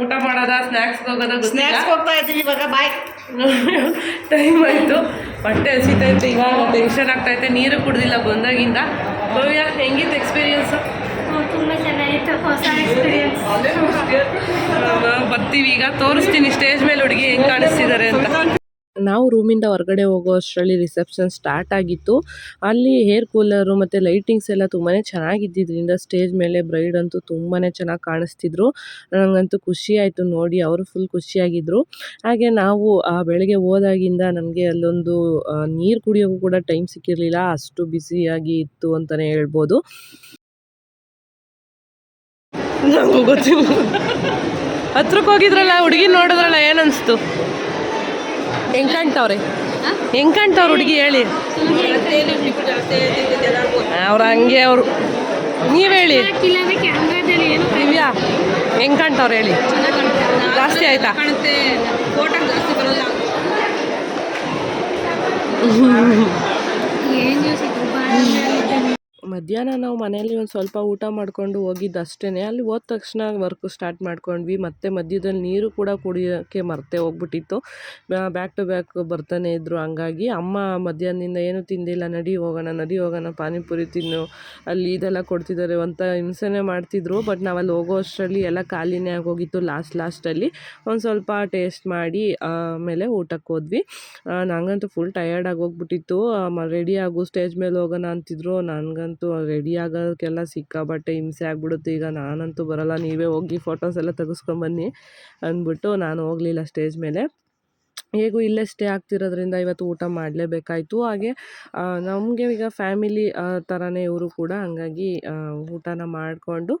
ಊಟ ಮಾಡೋದ ಸ್ನ್ಯಾಕ್ಸ್ ಹೋಗೋದ ಗೊತ್ತಿಲ್ಲ. ಸ್ನ್ಯಾಕ್ಸ್ ಹೋಗ್ತಾ ಇದ್ದೀವಿ ಇವಾಗ ಬಾಯ್ ಟೈಮ್ ಆಯಿತು. ಹೊಟ್ಟೆ ಹಸಿತೈತೆ ಇವಾಗ ಟೆನ್ಷನ್ ಆಗ್ತೈತೆ ನೀರು ಕುಡ್ದಿಲ್ಲ ಬಂದಾಗಿಂದ. ಭವ್ಯ ಹೆಂಗಿತ್ತು ಎಕ್ಸ್ಪೀರಿಯನ್ಸು ತುಂಬ ಚೆನ್ನಾಗಿತ್ತು. ಹೊಸ ಎಕ್ಸ್ಪೀರಿಯನ್ಸ್ ಬರ್ತೀವಿ ಈಗ. ತೋರಿಸ್ತೀನಿ ಸ್ಟೇಜ್ ಮೇಲೆ ಹುಡುಗಿ ಹೆಂಗೆ ಕಾಣಿಸ್ತಿದ್ದಾರೆ ಅಂತ. ನಾವು ರೂಮಿಂದ ಹೊರಗಡೆ ಹೋಗೋ ಅಷ್ಟರಲ್ಲಿ ರಿಸೆಪ್ಷನ್ ಸ್ಟಾರ್ಟ್ ಆಗಿತ್ತು. ಅಲ್ಲಿ ಹೇರ್ ಕೂಲರು ಮತ್ತು ಲೈಟಿಂಗ್ಸ್ ಎಲ್ಲ ತುಂಬಾ ಚೆನ್ನಾಗಿದ್ದಿದ್ದರಿಂದ ಸ್ಟೇಜ್ ಮೇಲೆ ಬ್ರೈಡ್ ಅಂತೂ ತುಂಬಾ ಚೆನ್ನಾಗಿ ಕಾಣಿಸ್ತಿದ್ರು. ನನಗಂತೂ ಖುಷಿ ಆಯಿತು ನೋಡಿ, ಅವರು ಫುಲ್ ಖುಷಿಯಾಗಿದ್ದರು ಹಾಗೆ ನಾವು ಆ ಬೆಳಗ್ಗೆ ಹೋದಾಗಿಂದ ನಮಗೆ ಅಲ್ಲೊಂದು ನೀರು ಕುಡಿಯೋಕ್ಕೂ ಕೂಡ ಟೈಮ್ ಸಿಕ್ಕಿರಲಿಲ್ಲ. ಅಷ್ಟು ಬ್ಯುಸಿಯಾಗಿ ಇತ್ತು ಅಂತಲೇ ಹೇಳ್ಬೋದು. ನಂಗೂ ಗೊತ್ತಿಲ್ಲ. ಹತ್ರಕ್ಕೆ ಹೋಗಿದ್ರಲ್ಲ ಹುಡುಗಿ ನೋಡಿದ್ರಲ್ಲ, ಏನನ್ಸ್ತು? ಹೆಂಗ್ ಕಾಣ್ತಾವ್ರಿ? ಹೆಂಗ್ ಕಾಣ್ತಾವ್ರ ಹುಡುಗಿ ಹೇಳಿ? ಅವ್ರ ಹಂಗೆ ಅವರು. ನೀವ್ ಹೇಳಿ. ದಿವ್ಯಾ, ಹೆಂಗ್ ಕಾಣ್ತಾವ್ರ ಹೇಳಿ? ಜಾಸ್ತಿ ಆಯ್ತಾ? ಮಧ್ಯಾಹ್ನ ನಾವು ಮನೆಯಲ್ಲಿ ಒಂದು ಸ್ವಲ್ಪ ಊಟ ಮಾಡಿಕೊಂಡು ಹೋಗಿದ್ದು ಅಷ್ಟೇ ಅಲ್ಲಿ ಹೋದ ತಕ್ಷಣ ವರ್ಕ್ ಸ್ಟಾರ್ಟ್ ಮಾಡ್ಕೊಂಡ್ವಿ. ಮತ್ತೆ ಮಧ್ಯದಲ್ಲಿ ನೀರು ಕೂಡ ಕುಡಿಯೋಕ್ಕೆ ಮರ್ತೆ ಹೋಗ್ಬಿಟ್ಟಿತ್ತು. ಬ್ಯಾಕ್ ಟು ಬ್ಯಾಕ್ ಬರ್ತಾನೆ ಇದ್ದರು ಹಂಗಾಗಿ ಅಮ್ಮ ಮಧ್ಯಾಹ್ನದಿಂದ ಏನು ತಿಂದಿಲ್ಲ. ನಡಿ ಹೋಗೋಣ ನಡಿ ಹೋಗೋಣ, ಪಾನಿಪುರಿ ತಿನ್ನು. ಅಲ್ಲಿ ಇದೆಲ್ಲ ಕೊಡ್ತಿದ್ದಾರೆ ಅಂತ ಹಿಂಸೆನೇ ಮಾಡ್ತಿದ್ರು. ಬಟ್ ನಾವು ಅಲ್ಲಿ ಹೋಗೋ ಅಷ್ಟರಲ್ಲಿ ಎಲ್ಲ ಖಾಲಿನೇ ಆಗೋಗಿತ್ತು ಲಾಸ್ಟ್ ಲಾಸ್ಟಲ್ಲಿ ಒಂದು ಸ್ವಲ್ಪ ಟೇಸ್ಟ್ ಮಾಡಿ, ಆಮೇಲೆ ಊಟಕ್ಕೆ ಹೋದ್ವಿ. ನನಗಂತೂ ನಂಗಂತೂ ಫುಲ್ ಟಯರ್ಡ್ ಹೋಗ್ಬಿಟ್ಟಿತ್ತು. ರೆಡಿ ಆಗು ಸ್ಟೇಜ್ ಮೇಲೆ ಹೋಗೋಣ ಅಂತಿದ್ರು. ನನಗಂತೂ ರೆಡಿ ಆಗೋಕ್ಕೆಲ್ಲ ಸಿಕ್ಕಾಪಟ್ಟೆ ಹಿಂಸೆ ಆಗ್ಬಿಡುತ್ತೆ. ಈಗ ನಾನಂತೂ ಬರಲ್ಲ, ನೀವೇ ಹೋಗಿ ಫೋಟೋಸ್ ಎಲ್ಲ ತೆಗೆಸ್ಕೊಂಬನ್ನಿ ಅಂದ್ಬಿಟ್ಟು ನಾನು ಹೋಗಲಿಲ್ಲ ಸ್ಟೇಜ್ ಮೇಲೆ. ಹೇಗೂ ಇಲ್ಲೇ ಸ್ಟೇ ಆಗ್ತಿರೋದ್ರಿಂದ ಇವತ್ತು ಊಟ ಮಾಡಲೇಬೇಕಾಯ್ತು. ಹಾಗೆ ನಮಗೆ ಈಗ ಫ್ಯಾಮಿಲಿ ಥರನೇ ಇವರು ಕೂಡ ಹಂಗಾಗಿ ಊಟನ ಮಾಡಿಕೊಂಡು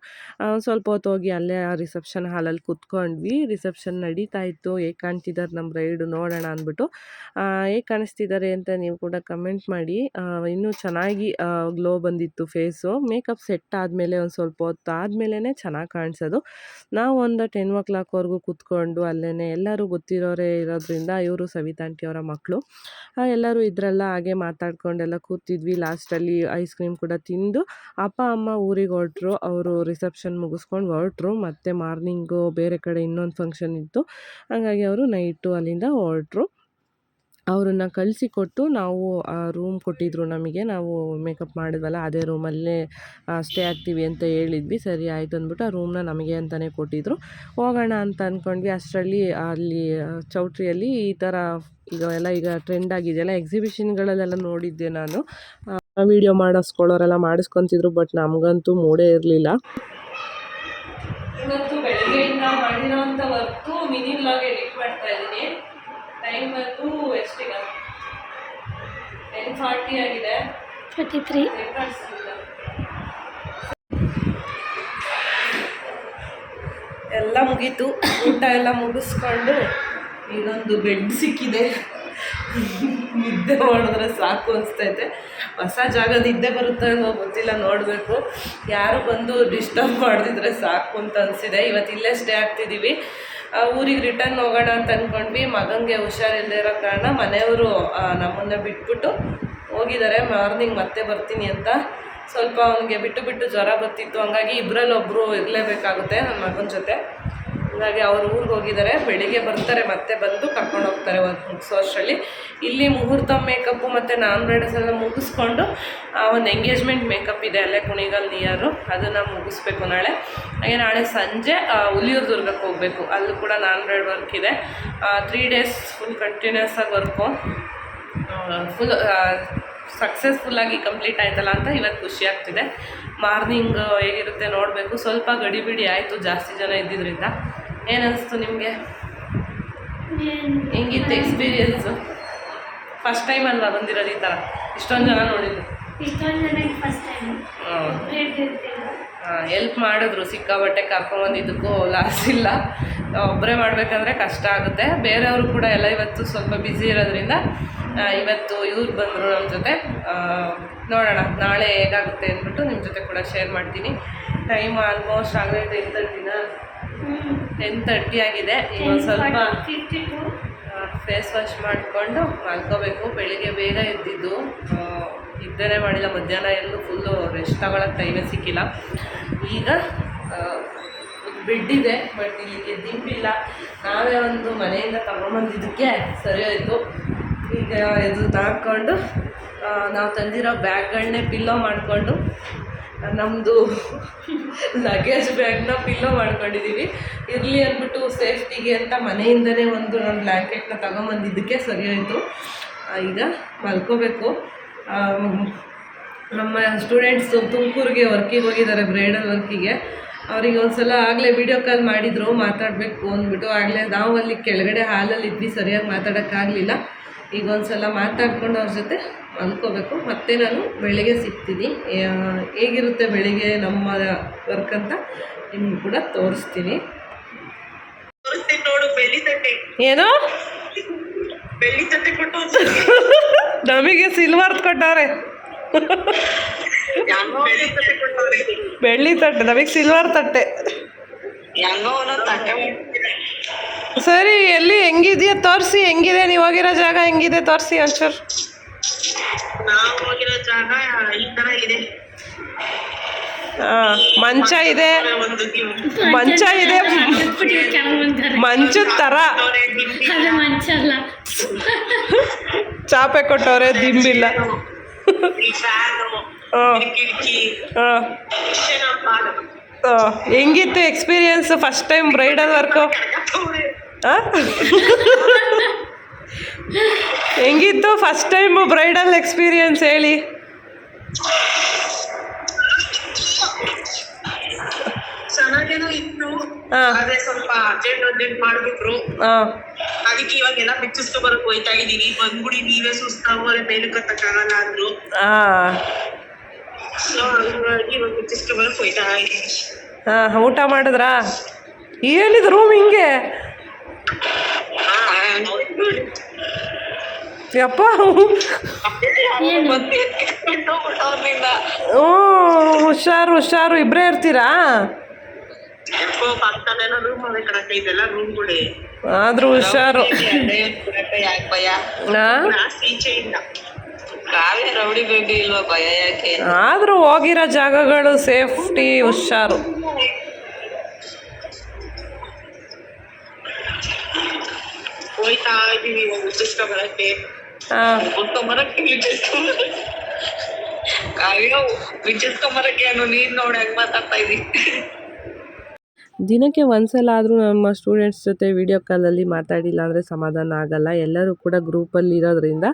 ಸ್ವಲ್ಪ ಹೊತ್ತು ಹೋಗಿ ಅಲ್ಲೇ ಆ ರಿಸೆಪ್ಷನ್ ಹಾಲಲ್ಲಿ ಕುತ್ಕೊಂಡ್ವಿ. ರಿಸೆಪ್ಷನ್ ನಡೀತಾ ಇತ್ತು. ಹೇಗೆ ಕಾಣ್ತಿದ್ದಾರೆ ನಮ್ಮ ರೈಡು ನೋಡೋಣ ಅಂದ್ಬಿಟ್ಟು ಹೇಗೆ ಕಾಣಿಸ್ತಿದ್ದಾರೆ ಅಂತ ನೀವು ಕೂಡ ಕಮೆಂಟ್ ಮಾಡಿ. ಇನ್ನೂ ಚೆನ್ನಾಗಿ ಗ್ಲೋ ಬಂದಿತ್ತು ಫೇಸು ಮೇಕಪ್ ಸೆಟ್ ಆದಮೇಲೆ ಒಂದು ಸ್ವಲ್ಪ ಹೊತ್ತು ಆದಮೇಲೆ ಚೆನ್ನಾಗಿ ಕಾಣಿಸೋದು. ನಾವು ಒಂದು ಟೆನ್ ಓ ಕ್ಲಾಕ್ವರೆಗೂ ಕೂತ್ಕೊಂಡು ಅಲ್ಲೇ ಎಲ್ಲರೂ ಗೊತ್ತಿರೋರೇ ಇರೋದ್ರಿಂದ ಇವರು ಸವಿತಾ ಆಂಟಿ ಅವರ ಮಕ್ಕಳು ಎಲ್ಲರೂ ಇದ್ರಲ್ಲ ಹಾಗೆ ಮಾತಾಡ್ಕೊಂಡೆಲ್ಲ ಕೂತಿದ್ವಿ. ಲಾಸ್ಟಲ್ಲಿ ಐಸ್ ಕ್ರೀಮ್ ಕೂಡ ತಿಂದು ಅಪ್ಪ, ಅಮ್ಮ ಊರಿಗೆ ಹೊರಟ್ರು. ಅವರು ರಿಸೆಪ್ಷನ್ ಮುಗಿಸ್ಕೊಂಡು ಹೊರಟ್ರು. ಮತ್ತು ಮಾರ್ನಿಂಗು ಬೇರೆ ಕಡೆ ಇನ್ನೊಂದು ಫಂಕ್ಷನ್ ಇತ್ತು. ಹಾಗಾಗಿ ಅವರು ನೈಟು ಅಲ್ಲಿಂದ ಹೊರಟ್ರು. ಅವರನ್ನ ಕಳಿಸಿಕೊಟ್ಟು ನಾವು ಆ ರೂಮ್ ಕೊಟ್ಟಿದ್ದರು ನಮಗೆ. ನಾವು ಮೇಕಪ್ ಮಾಡಿದ್ವಲ್ಲ, ಅದೇ ರೂಮಲ್ಲೇ ಸ್ಟೇ ಆಗ್ತೀವಿ ಅಂತ ಹೇಳಿದ್ವಿ. ಸರಿ, ಆಯಿತು ಅಂದ್ಬಿಟ್ಟು ಆ ರೂಮ್ನ ನಮಗೆ ಅಂತಲೇ ಕೊಟ್ಟಿದ್ದರು ಹೋಗೋಣ ಅಂತ ಅಂದ್ಕೊಂಡ್ವಿ ಅಷ್ಟರಲ್ಲಿ ಅಲ್ಲಿ ಚೌಟ್ರಿಯಲ್ಲಿ ಈ ಥರ ಈಗ ಎಲ್ಲ ಈಗ ಟ್ರೆಂಡ್ ಆಗಿದೆಯಲ್ಲ ಎಕ್ಸಿಬಿಷನ್ಗಳಲ್ಲೆಲ್ಲ ನೋಡಿದ್ದೆ ನಾನು. ವಿಡಿಯೋ ಮಾಡಿಸ್ಕೊಳ್ಳೋರೆಲ್ಲ ಮಾಡಿಸ್ಕೊತಿದ್ರು ಬಟ್ ನಮಗಂತೂ ಮೂಡೇ ಇರಲಿಲ್ಲ. ಇವತ್ತು ಬೆಳಗ್ಗೆಯಿಂದ ಮಾಡಿರೋಂಥ ವರ್ಕು ಮಿನಿ ವ್ಲಾಗ್ ಎಡಿಟ್ ಮಾಡ್ತಾ ಇದ್ದೀನಿ. ಟೈಮ್ ಬಂದು ಎಷ್ಟೀಗ ಟೆನ್ ಫಾರ್ಟಿ ಆಗಿದೆ. ಫಾರ್ಟಿ ತ್ರೀ ಎಲ್ಲ ಮುಗೀತು. ಊಟ ಎಲ್ಲ ಮುಗಿಸ್ಕೊಂಡು ಇನ್ನೊಂದು ಬೆಡ್ ಸಿಕ್ಕಿದೆ. ನಿದ್ದೆ ಮಾಡಿದ್ರೆ ಸಾಕು ಅನಿಸ್ತೈತೆ. ಹೊಸ ಜಾಗ ನಿದ್ದೆ ಬರುತ್ತೆ ಅನ್ನೋ ಗೊತ್ತಿಲ್ಲ, ನೋಡಬೇಕು. ಯಾರು ಬಂದು ಡಿಸ್ಟರ್ಬ್ ಮಾಡಿದ್ರೆ ಸಾಕು ಅಂತ ಅನಿಸಿದೆ. ಇವತ್ತು ಇಲ್ಲೇ ಸ್ಟೇ ಆಗ್ತಿದ್ದೀವಿ ಊರಿಗೆ ರಿಟರ್ನ್ ಹೋಗೋಣ ಅಂತ ಅಂದ್ಕೊಂಡ್ವಿ ಮಗನಿಗೆ ಹುಷಾರಿಲ್ಲದೆ ಇರೋ ಕಾರಣ ಮನೆಯವರು ನಮ್ಮನ್ನು ಬಿಟ್ಬಿಟ್ಟು ಹೋಗಿದ್ದಾರೆ. ಮಾರ್ನಿಂಗ್ ಮತ್ತೆ ಬರ್ತೀನಿ ಅಂತ. ಸ್ವಲ್ಪ ಅವನಿಗೆ ಬಿಟ್ಟು ಬಿಟ್ಟು ಜ್ವರ ಬರ್ತಿತ್ತು. ಹಂಗಾಗಿ ಇಬ್ಬರಲ್ಲೊಬ್ಬರು ಇರಲೇಬೇಕಾಗುತ್ತೆ ನನ್ನ ಮಗನ ಜೊತೆ. ಹಾಗಾಗಿ ಅವ್ರು ಊರಿಗೆ ಹೋಗಿದ್ದಾರೆ ಬೆಳಿಗ್ಗೆ ಬರ್ತಾರೆ, ಮತ್ತೆ ಬಂದು ಕರ್ಕೊಂಡು ಹೋಗ್ತಾರೆ ಒಂದು ಮುಗಿಸೋ ಅಷ್ಟರಲ್ಲಿ ಇಲ್ಲಿ ಮುಹೂರ್ತ ಮೇಕಪ್ಪು ಮತ್ತು ನಾನ್ ಬ್ರೈಡಲ್ಸ್ ಎಲ್ಲ ಮುಗಿಸ್ಕೊಂಡು ಒಂದು ಎಂಗೇಜ್ಮೆಂಟ್ ಮೇಕಪ್ ಇದೆ ಅಲ್ಲೇ ಕುಣಿಗಲ್ ನಿಯರು ಅದನ್ನು ಮುಗಿಸ್ಬೇಕು ನಾಳೆ. ಹಾಗೆ ನಾಳೆ ಸಂಜೆ ಹುಲಿಯೂರು ದುರ್ಗಕ್ಕೆ ಹೋಗಬೇಕು. ಅಲ್ಲೂ ಕೂಡ ನಾನ್ ಬ್ರೈಡ್ ವರ್ಕ್ ಇದೆ ತ್ರೀ ಡೇಸ್ ಫುಲ್ ಕಂಟಿನ್ಯೂಸ್ ಆಗಿ ವರ್ಕು ಫುಲ್ ಸಕ್ಸಸ್ಫುಲ್ಲಾಗಿ ಕಂಪ್ಲೀಟ್ ಆಯ್ತಲ್ಲ ಅಂತ ಇವತ್ತು ಖುಷಿ ಆಗ್ತಿದೆ. ಮಾರ್ನಿಂಗ್ ಹೇಗಿರುತ್ತೆ ನೋಡಬೇಕು. ಸ್ವಲ್ಪ ಗಡಿಬಿಡಿ ಆಯಿತು ಜಾಸ್ತಿ ಜನ ಇದ್ದಿದ್ದರಿಂದ ಏನನ್ನಿಸ್ತು ನಿಮಗೆ? ಹೆಂಗಿತ್ತು ಎಕ್ಸ್ಪೀರಿಯನ್ಸು ಫಸ್ಟ್ ಟೈಮ್ ಅಲ್ವಾ ಬಂದಿರೋದು ಈ ಥರ ಇಷ್ಟೊಂದು ಜನ ನೋಡಿದ್ರು ಹಾಂ. ಎಲ್ಪ್ ಮಾಡಿದ್ರು. ಸಿಕ್ಕಾಬಟ್ಟೆ ಕರ್ಕೊಂಬಂದಿದ್ದಕ್ಕೂ ಲಾಸ್ ಇಲ್ಲ. ಒಬ್ಬರೇ ಮಾಡಬೇಕಂದ್ರೆ ಕಷ್ಟ ಆಗುತ್ತೆ. ಬೇರೆಯವರು ಕೂಡ ಎಲ್ಲ ಇವತ್ತು ಸ್ವಲ್ಪ ಬ್ಯುಸಿ ಇರೋದ್ರಿಂದ ಇವತ್ತು ಇವ್ರು ಬಂದರು ನಮ್ಮ ಜೊತೆ. ನೋಡೋಣ. ನಾಳೆ ಹೇಗಾಗುತ್ತೆ ಅಂದ್ಬಿಟ್ಟು ನಿಮ್ಮ ಜೊತೆ ಕೂಡ ಶೇರ್ ಮಾಡ್ತೀನಿ. ಟೈಮ್ ಆಲ್ಮೋಸ್ಟ್ ಆಗಲೇ ಟೆನ್ ತರ್ಟಿನ ಟೆನ್ ತರ್ಟಿ ಆಗಿದೆ. ಈಗ ಸ್ವಲ್ಪ ಫೇಸ್ ವಾಶ್ ಮಾಡಿಕೊಂಡು ಮಲ್ಕೋಬೇಕು. ಬೆಳಿಗ್ಗೆ ಬೇಗ ಎದ್ದಿದ್ದು. ಇದ್ದನೇ ಮಾಡಿಲ್ಲ. ಮಧ್ಯಾಹ್ನ ಎಲ್ಲೂ ಫುಲ್ಲು ರೆಸ್ಟ್ ತಗೊಳಕ್ಕೆ ಟೈಮೇ ಸಿಕ್ಕಿಲ್ಲ. ಈಗ ಬೆಡ್ ಇದೆ ಬಟ್ ಇಲ್ಲಿಗೆ ದಿಂಬಿಲ್ಲ ನಾವೇ ಒಂದು ಮನೆಯಿಂದ ತಗೊಂಬಂದಿದ್ದಕ್ಕೆ ಸರಿ ಆಯಿತು. ಈಗ ಇದು ಹಾಕ್ಕೊಂಡು ನಾವು ತಂದಿರೋ ಬ್ಯಾಗ್ಗಳನ್ನೇ ಪಿಲ್ಲೋ ಮಾಡಿಕೊಂಡು ನಮ್ಮದು ಲಗೇಜ್ ಬ್ಯಾಗ್ನ ಪಿಲ್ಲೋ ಮಾಡ್ಕೊಂಡಿದ್ದೀವಿ ಇರಲಿ ಅಂದ್ಬಿಟ್ಟು ಸೇಫ್ಟಿಗೆ ಅಂತ ಮನೆಯಿಂದನೇ ಒಂದು ನಾನು ಬ್ಲ್ಯಾಂಕೆಟ್ನ ತಗೊಂಬಂದಿದ್ದಕ್ಕೆ ಸರಿ ಆಯಿತು. ಈಗ ಮಲ್ಕೋಬೇಕು. ನಮ್ಮ ಸ್ಟೂಡೆಂಟ್ಸು ತುಮಕೂರಿಗೆ ವರ್ಕಿಗೆ ಹೋಗಿದ್ದಾರೆ ಬ್ರೈಡಲ್ ವರ್ಕಿಗೆ ಅವ್ರಿಗೆ ಒಂದು ಸಲ ಆಗಲೇ ವಿಡಿಯೋ ಕಾಲ್ ಮಾಡಿದರು, ಮಾತಾಡಬೇಕು ಅಂದ್ಬಿಟ್ಟು ಆಗಲೇ ನಾವು ಅಲ್ಲಿ ಕೆಳಗಡೆ ಹಾಲಲ್ಲಿ ಇದ್ವಿ, ಸರಿಯಾಗಿ ಮಾತಾಡೋಕ್ಕಾಗಲಿಲ್ಲ. ಈಗ ಒಂದು ಸಲ ಮಾತಾಡ್ಕೊಂಡು ಅವ್ರ ಜೊತೆ ಅಂದ್ಕೋಬೇಕು ಮತ್ತೆ ನಾನು ಬೆಳಿಗ್ಗೆ ಸಿಗ್ತೀನಿ. ಹೇಗಿರುತ್ತೆ ಬೆಳಿಗ್ಗೆ ನಮ್ಮ ವರ್ಕ್ ಅಂತ ನಿಮ್ಗೆ ಕೂಡ ತೋರಿಸ್ತೀನಿ. ಏನು? ಬೆಳ್ಳಿ ತಟ್ಟೆ ಕೊಟ್ಟು ನಮಗೆ ಸಿಲ್ವರ್ ಕೊಟ್ಟವ್ರೆ. ಬೆಳ್ಳಿ ತಟ್ಟೆ ನಮಗೆ ಸಿಲ್ವರ್ ತಟ್ಟೆ. ತಟ್ಟೆ ಸರಿ ಎಲ್ಲಿ ಹೆಂಗಿದೆಯಾ? ತೋರಿಸಿ ಹೆಂಗಿದೆ? ನೀವು ಹೋಗಿರೋ ಜಾಗ ಹೆಂಗಿದೆ? ತೋರಿಸಿ ಅಂಚೂರ್ ನಾವು ಹೋಗಿರೋ ಜಾಗ ಈ ತರ ಇದೆ. ಹಾಂ ಮಂಚ ಇದೆ. ಮಂಚ ಇದೆ. ಮಂಚದ ತರ. ಚಾಪೆ ಕೊಟ್ಟವ್ರೆ ದಿಂಬಿಲ್ಲ. ಹೆಂಗಿತ್ತು experience first time bridal work ಹೆಂಗಿತ್ತು ಫಸ್ಟ್ ಟೈಮ್ ಬ್ರೈಡಲ್ ಎಕ್ಸ್ಪೀರಿಯನ್ಸ್ ಹೇಳಿ? ಚೆನ್ನಾಗೇನೋ ಇತ್ತು. ಅದೇ ಸ್ವಲ್ಪ ಅರ್ಜೆಂಟ್ ಅರ್ಜೆಂಟ್ ಮಾಡ್ಬಿಟ್ರು. ಹಾಂ. ಅದಕ್ಕೆ ಇವಾಗೆಲ್ಲ ಬಿಚ್ಚಿಸ್ಕೊ ಬರಕ್ ಹೋಯ್ತಾ ಇದೀನಿ ಬಂದ್ಬಿಡಿ ನೀವೇ ಸುಸ್ತಾಗೋರೆ ಮೇಲೆ ಕತ್ತಕ್ಕಾಗಲ್ಲ ಅಂದ್ರು. ಹಾಂ. ಸೊ ಹಂಗಾಗಿ ಇವಾಗ ಬಿಚ್ಚಿಸ್ಕೊ ಬರಕ್ ಹೋಯ್ತಾ ಇದೀನಿ ಹಾಂ ಊಟ ಮಾಡಿದ್ರಾ? ಏನಿದು ರೂಮ್ ಹಿಂಗೆ? ಯಪ್ಪ. ಓ ಹುಷಾರು ಹುಷಾರು. ಇಬ್ಬರೇ ಇರ್ತೀರಾ? ಆದ್ರೂ ಹುಷಾರು. ಆದರೂ ಹೋಗಿರೋ ಜಾಗಗಳು ಸೇಫ್ಟಿ ಹುಷಾರು. ಹೋಯ್ತಾ ಇದೀವಿ ಬಿಚ್ಚಿಸ್ಕೊ ಬರಕ್ಕೆ ಕಾವ್ಯ ಬಿಚ್ಚಿಸ್ಕೊಂಬರಕ್ಕೆ ಅನ್ನೋ ನೀನ್ ನೋಡಿ ಹೆಂಗ್ ಮಾತಾಡ್ತಾ ಇದೀವಿ ದಿನಕ್ಕೆ ಒಂದ್ಸಲ ಆದರೂ ನಮ್ಮ ಸ್ಟೂಡೆಂಟ್ಸ್ ಜೊತೆ ವಿಡಿಯೋ ಕಾಲಲ್ಲಿ ಮಾತಾಡಿಲ್ಲ ಅಂದರೆ ಸಮಾಧಾನ ಆಗಲ್ಲ. ಎಲ್ಲರೂ ಕೂಡ ಗ್ರೂಪಲ್ಲಿ ಇರೋದ್ರಿಂದ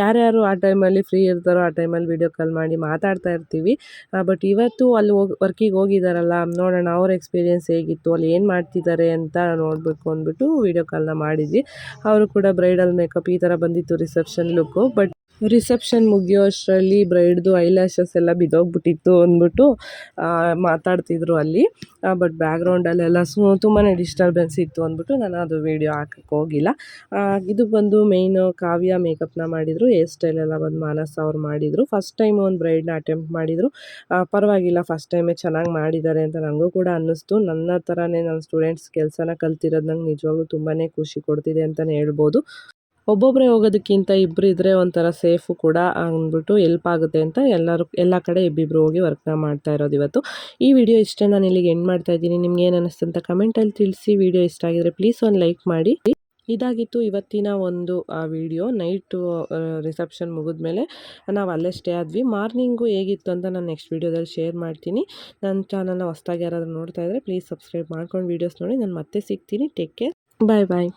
ಯಾರ್ಯಾರು ಆ ಟೈಮಲ್ಲಿ ಫ್ರೀ ಇರ್ತಾರೋ ಆ ಟೈಮಲ್ಲಿ ವಿಡಿಯೋ ಕಾಲ್ ಮಾಡಿ ಮಾತಾಡ್ತಾ ಇರ್ತೀವಿ. ಬಟ್ ಇವತ್ತು ಅಲ್ಲಿ ಹೋಗಿ ವರ್ಕಿಗೆ ಹೋಗಿದ್ದಾರಲ್ಲ ನೋಡೋಣ ಅವ್ರ ಎಕ್ಸ್ಪೀರಿಯೆನ್ಸ್ ಹೇಗಿತ್ತು, ಅಲ್ಲಿ ಏನು ಮಾಡ್ತಿದ್ದಾರೆ ಅಂತ ನೋಡಬೇಕು ಅಂದ್ಬಿಟ್ಟು ವಿಡಿಯೋ ಕಾಲ್ನ ಮಾಡಿದ್ವಿ. ಅವರು ಕೂಡ ಬ್ರೈಡಲ್ ಮೇಕಪ್ ಈ ಥರ ಬಂದಿತ್ತು ರಿಸೆಪ್ಷನ್ ಲುಕ್ಕು ಬಟ್ ರಿಸೆಪ್ಷನ್ ಮುಗಿಯೋ ಅಷ್ಟರಲ್ಲಿ ಬ್ರೈಡ್ದು ಐಲ್ಯಾಶಸ್ ಎಲ್ಲ ಬಿದ್ದೋಗ್ಬಿಟ್ಟಿತ್ತು ಅಂದ್ಬಿಟ್ಟು ಮಾತಾಡ್ತಿದ್ರು ಅಲ್ಲಿ. ಬಟ್ ಬ್ಯಾಕ್ಗ್ರೌಂಡಲ್ಲೆಲ್ಲ ಸು ತುಂಬಾ ಡಿಸ್ಟರ್ಬೆನ್ಸ್ ಇತ್ತು ಅಂದ್ಬಿಟ್ಟು ನಾನು ಅದು ವೀಡಿಯೋ ಹಾಕಕ್ಕೆ ಹೋಗಿಲ್ಲ. ಇದು ಬಂದು ಮೇಯ್ನು ಕಾವ್ಯ ಮೇಕಪ್ನ ಮಾಡಿದರು ಹೇರ್ ಸ್ಟೈಲ್ ಎಲ್ಲ ಬಂದು ಮಾನಸ ಅವ್ರು ಮಾಡಿದರು. ಫಸ್ಟ್ ಟೈಮ್ ಒಂದು ಬ್ರೈಡ್ನ ಅಟೆಂಪ್ಟ್ ಮಾಡಿದರು. ಪರವಾಗಿಲ್ಲ ಫಸ್ಟ್ ಟೈಮೇ ಚೆನ್ನಾಗಿ ಮಾಡಿದ್ದಾರೆ ಅಂತ ನನಗೂ ಕೂಡ ಅನ್ನಿಸ್ತು. ನನ್ನ ಥರನೇ ನನ್ನ ಸ್ಟೂಡೆಂಟ್ಸ್ ಕೆಲಸನ ಕಲ್ತಿರೋದು ನಂಗೆ ನಿಜವಾಗ್ಲೂ ತುಂಬಾ ಖುಷಿ ಕೊಡ್ತಿದೆ ಅಂತಲೇ ಹೇಳ್ಬೋದು. ಒಬ್ಬೊಬ್ಬರೇ ಹೋಗೋದಕ್ಕಿಂತ ಇಬ್ಬರು ಇದ್ದರೆ ಒಂಥರ ಸೇಫು ಕೂಡ ಅಂದ್ಬಿಟ್ಟು ಎಲ್ಪ್ ಆಗುತ್ತೆ ಅಂತ ಎಲ್ಲರೂ, ಎಲ್ಲ ಕಡೆ ಇಬ್ಬಿಬ್ರು ಹೋಗಿ ವರ್ಕ್ನ ಮಾಡ್ತಾ ಇರೋದು ಇವತ್ತು. ಈ ವಿಡಿಯೋ ಇಷ್ಟೇ ನಾನು ಇಲ್ಲಿಗೆ ಎಂಡ್ ಮಾಡ್ತಾ ಇದ್ದೀನಿ. ನಿಮ್ಗೆ ಏನು ಅನ್ನಿಸ್ತು ಅಂತ ಕಮೆಂಟಲ್ಲಿ ತಿಳಿಸಿ. ವಿಡಿಯೋ ಇಷ್ಟ ಆಗಿದ್ರೆ ಪ್ಲೀಸ್ ಒಂದು ಲೈಕ್ ಮಾಡಿ. ಇದಾಗಿತ್ತು ಇವತ್ತಿನ ಒಂದು, ಆ, ವಿಡಿಯೋ. ನೈಟು ರಿಸೆಪ್ಷನ್ ಮುಗಿದ್ಮೇಲೆ ನಾವು ಅಲ್ಲೇ ಸ್ಟೇ ಆದ್ವಿ. ಮಾರ್ನಿಂಗು ಹೇಗಿತ್ತು ಅಂತ ನಾನು ನೆಕ್ಸ್ಟ್ ವೀಡಿಯೋದಲ್ಲಿ ಶೇರ್ ಮಾಡ್ತೀನಿ. ನನ್ನ ಚಾನಲ್ನ ಹೊಸ್ದಾಗಿ ಯಾರಾದರೂ ನೋಡ್ತಾ ಇದ್ದರೆ ಪ್ಲೀಸ್ ಸಬ್ಸ್ಕ್ರೈಬ್ ಮಾಡ್ಕೊಂಡು ವೀಡಿಯೋಸ್ ನೋಡಿ. ನಾನು ಮತ್ತೆ ಸಿಗ್ತೀನಿ. ಟೇಕ್ ಕೇರ್ ಬಾಯ್ ಬಾಯ್